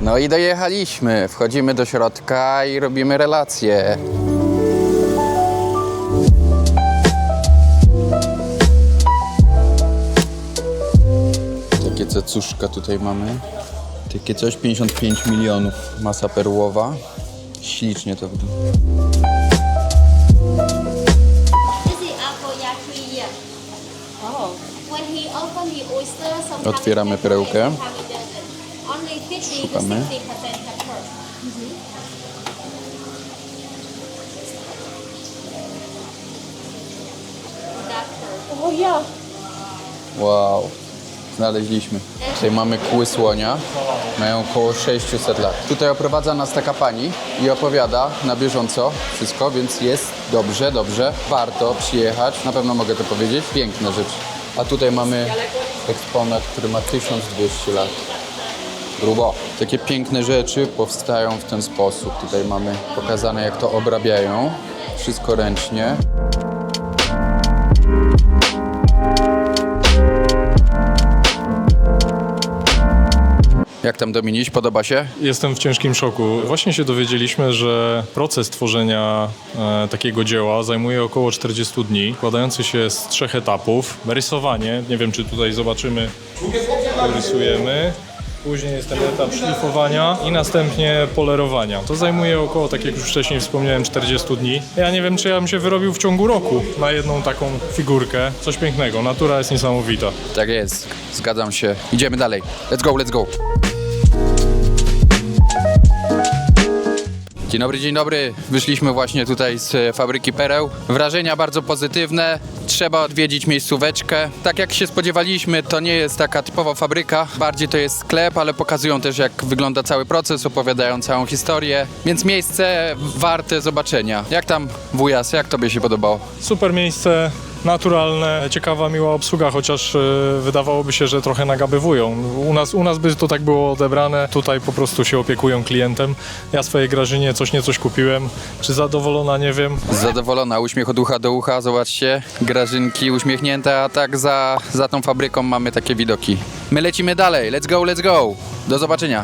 No i dojechaliśmy. Wchodzimy do środka i robimy relacje. Takie cecuszka tutaj mamy. Takie coś 55 milionów. Masa perłowa. Ślicznie to wygląda. Otwieramy perełkę. Szukamy. 60% pepper. Darker. Oh yeah. Wow, znaleźliśmy. Tutaj mamy kły słonia, mają około 600 lat. Tutaj oprowadza nas taka pani i opowiada na bieżąco wszystko, więc jest dobrze, dobrze. Warto przyjechać, na pewno mogę to powiedzieć. Piękna rzecz. A tutaj mamy eksponat, który ma 1200 lat. Grubo. Takie piękne rzeczy powstają w ten sposób. Tutaj mamy pokazane, jak to obrabiają. Wszystko ręcznie. Jak tam Dominiś, podoba się? Jestem w ciężkim szoku. Właśnie się dowiedzieliśmy, że proces tworzenia e, takiego dzieła zajmuje około 40 dni, składający się z trzech etapów. Rysowanie, nie wiem czy tutaj zobaczymy, rysujemy. Później jest ten etap szlifowania i następnie polerowania. To zajmuje około, tak jak już wcześniej wspomniałem, 40 dni. Ja nie wiem, czy ja bym się wyrobił w ciągu roku na jedną taką figurkę. Coś pięknego, natura jest niesamowita. Tak jest, zgadzam się. Idziemy dalej. Let's go, let's go. Dzień dobry, dzień dobry. Wyszliśmy właśnie tutaj z e, fabryki pereł. Wrażenia bardzo pozytywne. Trzeba odwiedzić miejscóweczkę. Tak jak się spodziewaliśmy, to nie jest taka typowa fabryka. Bardziej to jest sklep, ale pokazują też jak wygląda cały proces, opowiadają całą historię. Więc miejsce warte zobaczenia. Jak tam wujas, jak tobie się podobało? Super miejsce, naturalne, ciekawa, miła obsługa, chociaż e, wydawałoby się, że trochę nagabywują. U nas, u nas by to tak było odebrane, tutaj po prostu się opiekują klientem. Ja swojej Grażynie coś nie coś kupiłem. Czy zadowolona, nie wiem. Zadowolona, uśmiech od ucha do ucha, zobaczcie. Grażynki uśmiechnięte, a tak za, za tą fabryką mamy takie widoki. My lecimy dalej, let's go, let's go. Do zobaczenia.